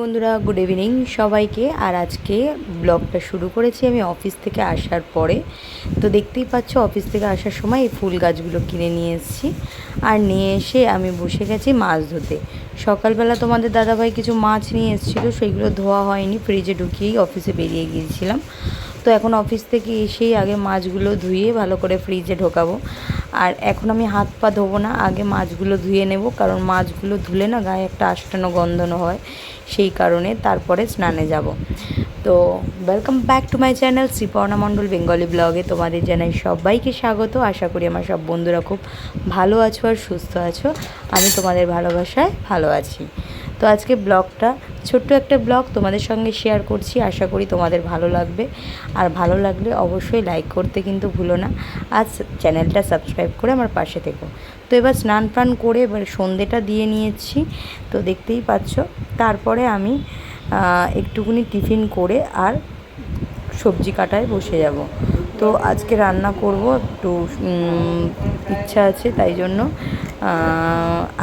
বন্ধুরা good evening সবাইকে। আর আজকে ব্লগটা শুরু করেছি আমি অফিস থেকে আসার পরে। তো দেখতেই পাচ্ছ অফিস থেকে আসার সময় এই ফুল গাছগুলো কিনে নিয়ে এসেছি। আর নিয়ে এসে আমি বসে গেছি মাছ ধুতে সকালবেলা তোমাদের দাদাভাই কিছু মাছ নিয়ে এসেছিল সেইগুলো ধোয়া হয়নি ফ্রিজে ঢুকিয়েই অফিসে বেরিয়ে গিয়েছিলাম। তো এখন অফিস থেকে এসেই আগে মাছগুলো ধুয়ে ভালো করে ফ্রিজে ঢোকাবো। আর এখন আমি হাত পা ধোবো না, আগে মাছগুলো ধুয়ে নেব, কারণ মাছগুলো ধুলে না গায়ে একটা আষ্টানো গন্ধন হয়, সেই কারণে তারপরে স্নানে যাব। তো welcome back to my channel Sriparna Mondal Bengali ব্লগে তোমাদের জানাই সবাইকে স্বাগত। আশা করি আমার সব বন্ধুরা খুব ভালো আছো আর সুস্থ আছো। আমি তোমাদের ভালোবাসায় ভালো আছি। তো আজকে ব্লগটা ছোট্ট একটা ব্লগ তোমাদের সঙ্গে শেয়ার করছি। আশা করি তোমাদের ভালো লাগবে। আর ভালো লাগলে অবশ্যই লাইক করতে কিন্তু ভুলো না। আর চ্যানেলটা সাবস্ক্রাইব করে আমার পাশে থেকো। তো এবার স্নান প্রাণ করে এবার সন্ধেটা দিয়ে নিয়েছি। তো দেখতেই পাচ্ছ, তারপরে আমি একটুকুনি টিফিন করে আর সবজি কাটায় বসে যাব। তো আজকে রান্না করব একটু ইচ্ছা আছে তাই জন্য।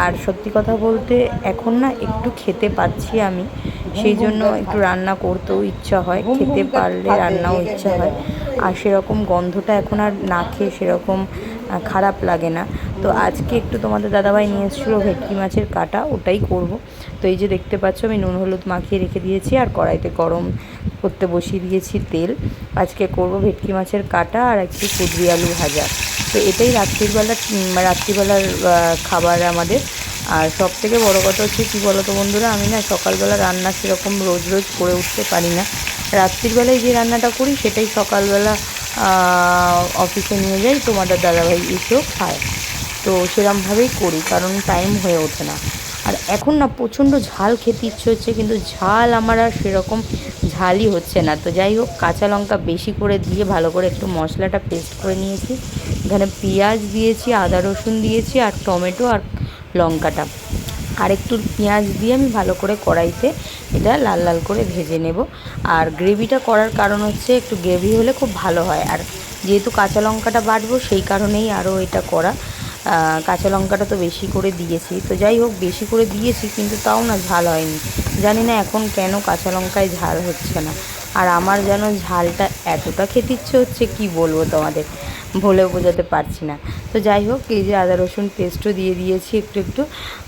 আর সত্যি কথা বলতে এখন না একটু খেতে পাচ্ছি আমি, সেই জন্য একটু রান্না করতেও ইচ্ছা হয়, খেতে পারলে রান্নাও ইচ্ছা হয়। আর সেরকম গন্ধটা এখন আর না খেয়ে সেরকম খারাপ লাগে না। তো আজকে একটু তোমাদের দাদাভাই নিয়ে এসেছিল ভেটকি মাছের কাটা, ওটাই করব। তো এই যে দেখতে পাচ্ছ, আমি নুন হলুদ মাখিয়ে রেখে দিয়েছি আর কড়াইতে গরম করতে বসিয়ে দিয়েছি তেল। আজকে করব ভেটকি মাছের কাটা আর একটু কুদরি আলু ভাজা। তো এটাই রাত্রিবেলা রাত্রিবেলার খাবার আমাদের। আর সব থেকে বড়ো কথা হচ্ছে কী বলো তো বন্ধুরা, আমি না সকালবেলা রান্না সেরকম রোজ রোজ করে উঠতে পারি না। রাত্রিবেলায় যে রান্নাটা করি, সেটাই সকালবেলা অফিসে নিয়ে যাই, তোমাদের দাদাভাই এসেও খায়। তো সেরমভাবেই করি, কারণ টাইম হয়ে ওঠে না। আর এখন না প্রচণ্ড ঝাল খেতে ইচ্ছে হচ্ছে, কিন্তু ঝাল আমার আর সেরকম ঝালই হচ্ছে না। তো যাই হোক, কাঁচা লঙ্কা বেশি করে দিয়ে ভালো করে একটু মশলাটা পেস্ট করে নিয়েছি। এখানে পেঁয়াজ দিয়েছি, আদা রসুন দিয়েছি, আর টমেটো আর লঙ্কাটা। আর একটু পেঁয়াজ দিয়ে আমি ভালো করে কড়াইতে এটা লাল লাল করে ভেজে নেব। আর গ্রেভিটা করার কারণ হচ্ছে একটু গ্রেভি হলে খুব ভালো হয়। আর যেহেতু কাঁচা লঙ্কাটা বাটবো, সেই কারণেই আরও এটা করা। কাঁচা লঙ্কাটা তো বেশি করে দিয়েছি। তো যাই হোক, বেশি করে দিয়েছি, কিন্তু তাও না ঝাল হয়নি। জানি না এখন কেন কাঁচা লঙ্কায় ঝাল হচ্ছে না। আর আমার যেন ঝালটা এতটা খেতে ইচ্ছে হচ্ছে, কি বলব তোমাদের? বলেও বোঝাতে পারছি না। তো যাই হোক, এই যে আদা, রসুন পেস্টও দিয়ে দিয়েছি একটু একটু।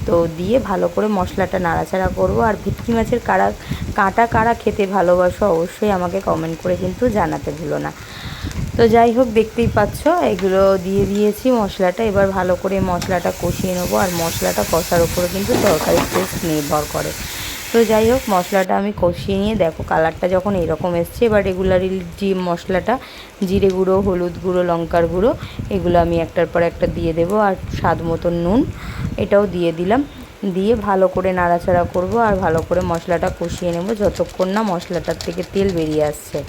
তো দিয়ে ভালো করে মশলাটা নাড়াচাড়া করব। আর ভেটকি মাছের কাড়া, কাঁটা কাড়া খেতে ভালোবাসো, অবশ্যই আমাকে কমেন্ট করে কিন্তু জানাতে ভুলো না। তো যাই হোক, দেখতেই পাচ্ছ, এগুলো দিয়ে দিয়েছি মশলাটা। এবার ভালো করে মশলাটা কষিয়ে নেব, আর মশলাটা কষার উপরে কিন্তু তরকারির টেস্ট নির্ভর করে। তো যাই হোক, মশলাটা আমি কষিয়ে নিয়ে দেখো, কালারটা যখন এরকম এসছে, এবার রেগুলারলি যে মশলাটা, জিরে গুঁড়ো, হলুদ গুঁড়ো, লঙ্কার গুঁড়ো, এগুলো আমি একটার পর একটা দিয়ে দেবো, আর স্বাদ মতন নুন, এটাও দিয়ে দিলাম। দিয়ে ভালো করে নাড়াচাড়া করব আর ভালো করে মশলাটা কষিয়ে নেব। যতক্ষণ না মশলাটার থেকে তেল বেরিয়ে আসছে।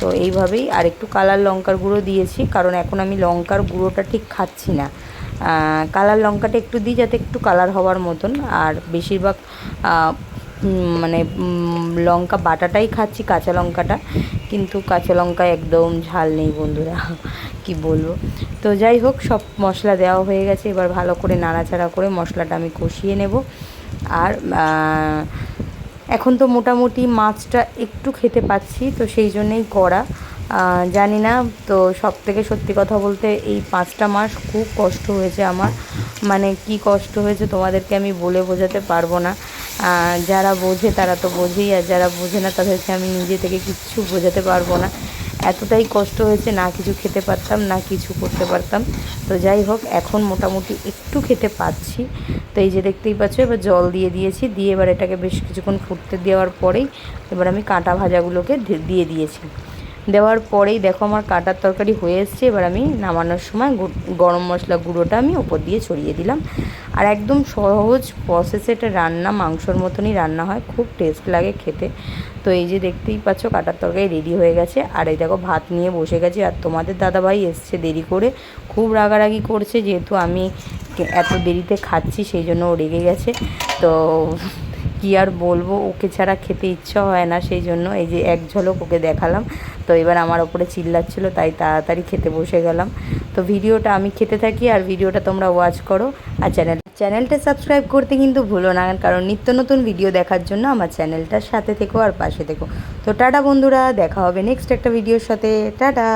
তো এইভাবেই আর একটু কালার লঙ্কার গুঁড়ো দিয়েছি, কারণ এখন আমি লঙ্কার গুঁড়োটা ঠিক খাচ্ছি না। কালার লঙ্কাটা একটু দিই যাতে একটু কালার হওয়ার মতন। আর বেশিরভাগ মানে লঙ্কা বাটাটাই খাচ্ছি, কাঁচা লঙ্কাটা। কিন্তু কাঁচা লঙ্কা একদম ঝাল নেই বন্ধুরা, কি বলব। তো যাই হোক, সব মশলা দেওয়া হয়ে গেছে। এবার ভালো করে নাড়াচাড়া করে মশলাটা আমি কষিয়ে নেব। আর এখন তো মোটামুটি মাছটা একটু খেতে পাচ্ছি, তো সেই জন্যেই করা জানি না, তো সব থেকে সত্যি কথা বলতে এই পাঁচটা মাস খুব কষ্ট হয়েছে আমার। মানে কি কষ্ট হয়েছে তোমাদেরকে আমি বলে বোঝাতে পারব না। যারা বোঝে তারা তো বোঝেই, আর যারা বোঝে না তাদেরকে আমি নিজে থেকে কিচ্ছু বোঝাতে পারব না। এতটাই কষ্ট হয়েছে, না কিছু খেতে পারতাম, না কিছু করতে পারতাম। তো যাই হোক, এখন মোটামুটি একটু খেতে পাচ্ছি। তো এই যে দেখতেই পাচ্ছ, এবার জল দিয়ে দিয়েছি। দিয়ে এবার এটাকে বেশ কিছুক্ষণ ফুটতে দেওয়ার পরেই এবার আমি কাঁটা ভাজাগুলোকে দিয়ে দিয়েছি। দেওয়ার পরেই দেখো আমার কাটার তরকারি হয়ে এসছে। এবার আমি নামানোর সময় গরম মশলা গুঁড়োটা আমি ওপর দিয়ে ছড়িয়ে দিলাম। আর একদম সহজ প্রসেসে এটা রান্না, মাংসর মতনই রান্না হয়। খুব টেস্ট লাগে খেতে। তো এই যে দেখতেই পাচ্ছ কাটার তরকারি রেডি হয়ে গেছে। আর এই দেখো ভাত নিয়ে বসে গেছে। আর তোমাদের দাদাভাই এসছে দেরি করে। খুব রাগারাগি করছে যেহেতু আমি এত দেরিতে খাচ্ছি, সেই জন্য ও রেগে গেছে। তো কি আর বলব? ওকে ছাড়া খেতে ইচ্ছা হয় না, সেই জন্য এই যে এক ঝলক ওকে দেখালাম। তো এবার আমার ওপরে চিল্লাচ্ছিলো, তাই তাড়াতাড়ি খেতে বসে গেলাম। তো ভিডিওটা আমি খেতে থাকি আর ভিডিওটা তোমরা ওয়াচ করো। আর চ্যানেল চ্যানেলটা সাবস্ক্রাইব করতে কিন্তু ভুলো না, কারণ নিত্য নতুন ভিডিও দেখার জন্য আমার চ্যানেলটার সাথে থেকো আর পাশে থেকো। তো টাটা বন্ধুরা, দেখা হবে নেক্সট একটা ভিডিওর সাথে। টাটা!